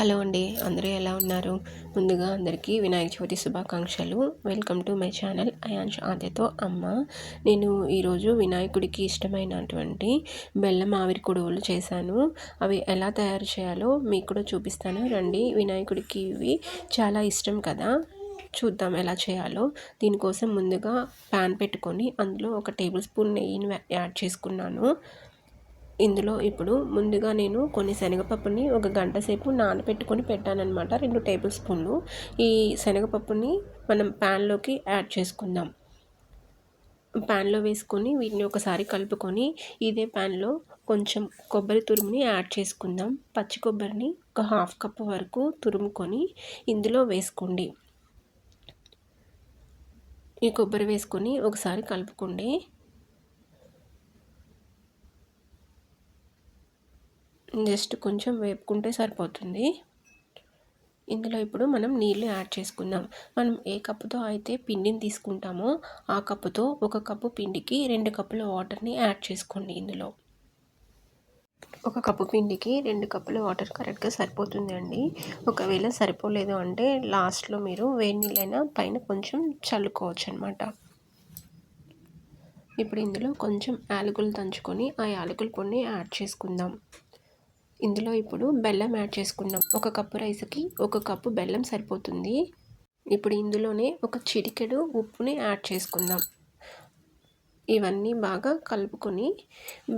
Hello అండి. అందరూ ఎలా ఉన్నారు? ముందుగా అందరికీ వినాయక చవితి శుభాకాంక్షలు. Welcome to my channel. Ayansh ఆద్యతో అమ్మ. నేను ఈరోజు వినాయకుడికి ఇష్టమైనటువంటి బెల్లం ఆవిరి కొడువులు చేశాను. అవి ఎలా తయారు చేయాలో మీకు కూడా చూపిస్తాను. రండి వినాయకుడికి ఇవి చాలా ఇష్టం కదా. చూద్దాం ఎలా చేయాలో. దీనికోసం ముందుగా ప్యాన్ పెట్టుకొని అందులో ఒక టేబుల్ స్పూన్ నెయ్యిని యాడ్ చేసుకున్నాను. ఇందులో ఇప్పుడు ముందుగా నేను కొన్ని శనగపప్పుని ఒక గంట సేపు నానబెట్టుకొని పెట్టానన్నమాట. రెండు టేబుల్ స్పూన్లు. ఈ శనగపప్పుని మనం ప్యాన్లోకి యాడ్ చేసుకుందాం. ప్యాన్లో వేసుకొని వీటిని ఒకసారి కలుపుకొని ఇదే ప్యాన్లో కొంచెం కొబ్బరి తురుముని యాడ్ చేసుకుందాం. పచ్చి కొబ్బరిని ఒక హాఫ్ కప్ వరకు తురుముకొని ఇందులో వేసుకోండి. ఈ కొబ్బరి వేసుకొని ఒకసారి కలుపుకోండి జస్ట్ కొంచెం వేపుకుంటే సరిపోతుంది. ఇందులో ఇప్పుడు మనం నీళ్ళు యాడ్ చేసుకుందాం. మనం ఏ కప్పుతో అయితే పిండిని తీసుకుంటామో ఆ కప్పుతో ఒక కప్పు పిండికి రెండు కప్పుల వాటర్ని యాడ్ చేసుకోండి ఇందులో. ఒక కప్పు పిండికి రెండు కప్పుల వాటర్ కరెక్ట్గా సరిపోతుంది అండి ఒకవేళ సరిపోలేదు అంటే లాస్ట్లో మీరు వేడి నీళ్ళైనా పైన కొంచెం చల్లుకోవచ్చు అనమాట ఇప్పుడు ఇందులో కొంచెం యాలకులు దంచుకొని ఆ యాలకుల పొడిని యాడ్ చేసుకుందాం. ఇందులో ఇప్పుడు బెల్లం యాడ్ చేసుకుందాం ఒక కప్పు రైస్కి ఒక కప్పు బెల్లం సరిపోతుంది. ఇప్పుడు ఇందులోనే ఒక చిటికెడు ఉప్పుని యాడ్ చేసుకుందాం. ఇవన్నీ బాగా కలుపుకొని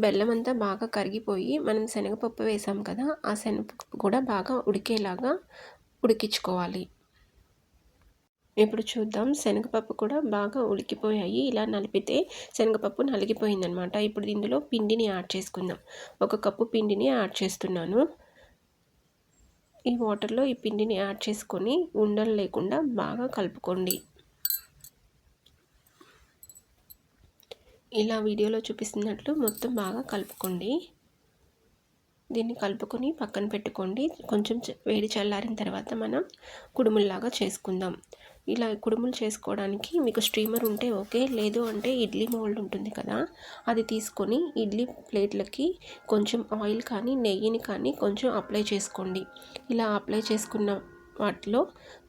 బెల్లం అంతా బాగా కరిగిపోయి మనం శనగపప్పు వేసాం కదా ఆ శనగపప్పు కూడా బాగా ఉడికేలాగా ఉడికించుకోవాలి. ఇప్పుడు చూద్దాం. శనగపప్పు కూడా బాగా ఉడికిపోయాయి. ఇలా నలిపితే శనగపప్పు నలిగిపోయిందనమాట. ఇప్పుడు ఇందులో పిండిని యాడ్ చేసుకుందాం. ఒక కప్పు పిండిని యాడ్ చేస్తున్నాను. ఈ వాటర్లో ఈ పిండిని యాడ్ చేసుకొని ఉండలు లేకుండా బాగా కలుపుకోండి. ఇలా వీడియోలో చూపిస్తున్నట్లు మొత్తం బాగా కలుపుకోండి. దీన్ని కలుపుకొని పక్కన పెట్టుకోండి. కొంచెం వేడి చల్లారిన తర్వాత మనం కుడుముల్లాగా చేసుకుందాం. ఇలా కుడుములు చేసుకోవడానికి మీకు స్ట్రీమర్ ఉంటే ఓకే లేదు అంటే ఇడ్లీ మోల్డ్ ఉంటుంది కదా. అది తీసుకొని ఇడ్లీ ప్లేట్లకి కొంచెం ఆయిల్ కానీ నెయ్యిని కానీ కొంచెం అప్లై చేసుకోండి. ఇలా అప్లై చేసుకున్న వాటిలో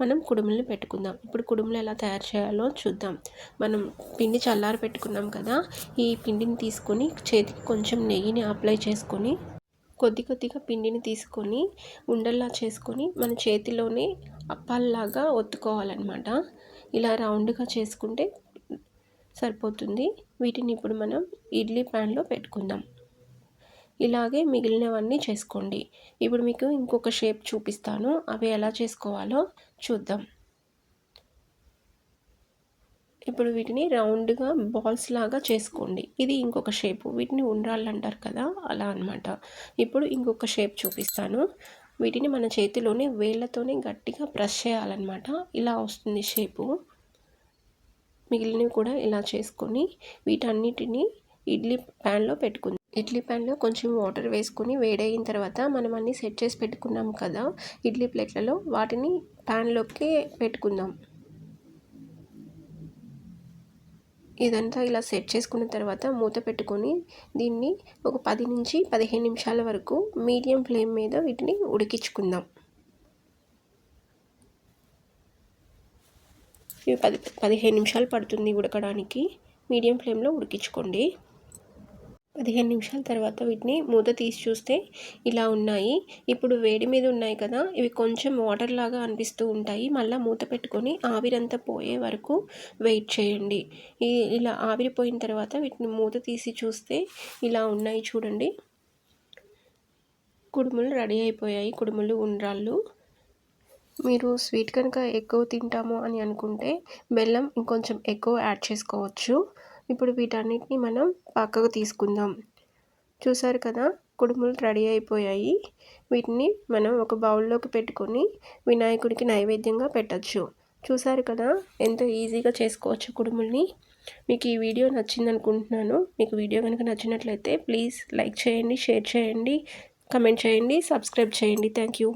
మనం కుడుములను పెట్టుకుందాం. ఇప్పుడు కుడుములు ఎలా తయారు చేయాలో చూద్దాం. మనం పిండి చల్లారి పెట్టుకున్నాం కదా ఈ పిండిని తీసుకొని చేతికి కొంచెం నెయ్యిని అప్లై చేసుకొని కొద్ది కొద్దిగా పిండిని తీసుకొని ఉండల్లా చేసుకొని మన చేతిలోనే అప్పాల్లాగా ఒత్తుకోవాలన్నమాట. ఇలా రౌండ్గా చేసుకుంటే సరిపోతుంది. వీటిని ఇప్పుడు మనం ఇడ్లీ ప్యాన్లో పెట్టుకుందాం. ఇలాగే మిగిలినవన్నీ చేసుకోండి. ఇప్పుడు మీకు ఇంకొక షేప్ చూపిస్తాను. అవి ఎలా చేసుకోవాలో చూద్దాం. ఇప్పుడు వీటిని రౌండ్గా బాల్స్ లాగా చేసుకోండి. ఇది ఇంకొక షేపు. వీటిని ఉండ్రాళ్ళు అంటారు కదా అలా అనమాట ఇప్పుడు ఇంకొక షేప్ చూపిస్తాను. వీటిని మన చేతిలోనే వేళ్ళతోనే గట్టిగా ప్రెస్ చేయాలన్నమాట. ఇలా వస్తుంది షేపు. మిగిలినవి కూడా ఇలా చేసుకొని వీటన్నిటిని ఇడ్లీ ప్యాన్లో పెట్టుకుంది. ఇడ్లీ ప్యాన్లో కొంచెం వాటర్ వేసుకొని వేడైన తర్వాత మనం అన్నీ సెట్ చేసి పెట్టుకున్నాం కదా ఇడ్లీ ప్లేట్లలో వాటిని ప్యాన్లోకి పెట్టుకుందాం. ఇదంతా ఇలా సెట్ చేసుకున్న తర్వాత మూత పెట్టుకొని దీన్ని ఒక పది నుంచి పదిహేను నిమిషాల వరకు మీడియం ఫ్లేమ్ మీద వీటిని ఉడికించుకుందాం. ఇవి పది పదిహేను నిమిషాలు పడుతుంది ఉడకడానికి. మీడియం ఫ్లేమ్లో ఉడికించుకోండి. పదిహేను నిమిషాల తర్వాత వీటిని మూత తీసి చూస్తే ఇలా ఉన్నాయి. ఇప్పుడు వేడి మీద ఉన్నాయి కదా ఇవి కొంచెం వాటర్ లాగా అనిపిస్తూ ఉంటాయి. మళ్ళీ మూత పెట్టుకొని ఆవిరంతా పోయే వరకు వెయిట్ చేయండి. ఇలా ఆవిరిపోయిన తర్వాత వీటిని మూత తీసి చూస్తే ఇలా ఉన్నాయి చూడండి. కుడుములు రెడీ అయిపోయాయి. కుడుములు ఉండ్రాళ్ళు. మీరు స్వీట్ కనుక ఎక్కువ తింటాము అని అనుకుంటే బెల్లం ఇంకొంచెం ఎక్కువ యాడ్ చేసుకోవచ్చు. ఇప్పుడు వీటన్నిటిని మనం పక్కకు తీసుకుందాం. చూసారు కదా? కుడుములు రెడీ అయిపోయాయి. వీటిని మనం ఒక బౌల్లోకి పెట్టుకొని వినాయకుడికి నైవేద్యంగా పెట్టచ్చు. చూసారు కదా? ఎంతో ఈజీగా చేసుకోవచ్చు కుడుముల్ని. మీకు ఈ వీడియో నచ్చింది అనుకుంటున్నాను మీకు వీడియో కనుక నచ్చినట్లయితే ప్లీజ్ లైక్ చేయండి షేర్ చేయండి కమెంట్ చేయండి సబ్స్క్రైబ్ చేయండి. Thank you.